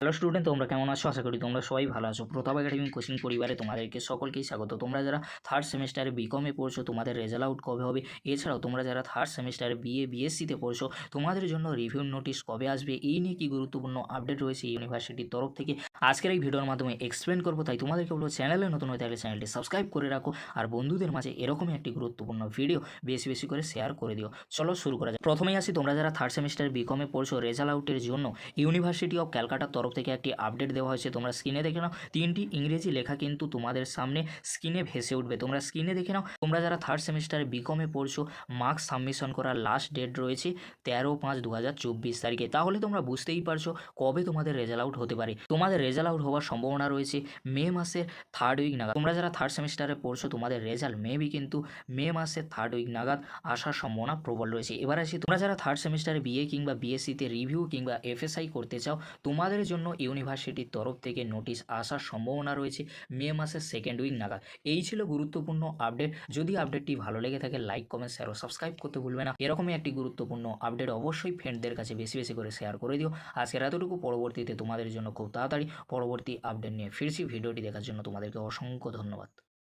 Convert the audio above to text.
Hello student তোমরা কেমন আছো? আশা করি তোমরা সবাই ভালো আছো। প্রতাপ একাডেমি কোচিং পরিবারে তোমাদেরকে সকলকেই স্বাগত। তোমরা যারা থার্ড সেমিস্টারে বিকমে পড়ছো, তোমাদের রেজাল্ট আউট কবে হবে? এছাড়াও তোমরা যারা থার্ড সেমিস্টারে বিএ বিএসসিতে পড়ছো, তোমাদের জন্য রিভিউ নোটিশ কবে আসবে? এই নিয়ে কি গুরুত্বপূর্ণ আপডেট রয়েছে ইউনিভার্সিটির তরফ থেকে। আজকের এই ভিডিওর মাধ্যমে এক্সপ্লেন করব, তাই তোমাদেরকে বলব, চ্যানেলে নতুন হয়ে থাকলে চ্যানেলটি সাবস্ক্রাইব করে রাখো। আর বন্ধুদের মাঝে এরকমই একটি গুরুত্বপূর্ণ ভিডিও বেশি বেশি করে শেয়ার করে দিও। চলো শুরু করা যাক। প্রথমেই আসি, তোমরা যারা থার্ড সেমিস্টার বিকমে পড়ছো রেজাল্ট আউটের জন্য ইউনিভার্সিটি অফ ক্যালকাটার থেকে একটি আপডেট দেওয়া হয়েছে। তোমরা স্ক্রিনে দেখে নাও, তিনটি ইংরেজি লেখা কিন্তু তোমাদের সামনে স্ক্রিনে ভেসে উঠবে। তোমরা স্ক্রিনে দেখে নাও, তোমরা যারা থার্ড সেমিস্টারে বিকমে পড়ছো মার্কস সাবমিশন করার লাস্ট ডেট রয়েছে তেরো পাঁচ দু তারিখে। তাহলে তোমরা বুঝতেই পারছ কবে তোমাদের রেজাল্ট আউট হতে পারে। তোমাদের রেজাল্ট আউট হওয়ার সম্ভাবনা রয়েছে মে মাসের থার্ড উইক নাগাদ। তোমরা যারা থার্ড সেমিস্টারে পড়ছো, তোমাদের রেজাল্ট মেবি কিন্তু মে মাসের থার্ড উইক নাগাদ আসার সম্ভাবনা প্রবল রয়েছে। এবার আসি, তোমরা যারা থার্ড সেমিস্টারে বিএ কিংবা বিএসসিতে রিভিউ কিংবা এফএসআই করতে চাও, তোমাদের জন্য ইউনিভার্সিটির তরফ থেকে নোটিশ আসার সম্ভাবনা রয়েছে মে মাসের সেকেন্ড উইক নাগাদ। এই ছিল গুরুত্বপূর্ণ আপডেট যদি আপডেটটি ভালো লেগে থাকে লাইক কমেন্ট শেয়ার ও সাবস্ক্রাইব করতে ভুলবে না। এরকমই একটি গুরুত্বপূর্ণ আপডেট অবশ্যই ফ্রেন্ডদের কাছে বেশি বেশি করে শেয়ার করে দিও। আজকের এতটুকু। পরবর্তীতে তোমাদের জন্য খুব তাড়াতাড়ি পরবর্তী আপডেট নিয়ে ফিরছি। ভিডিওটি দেখার জন্য তোমাদেরকে অসংখ্য ধন্যবাদ।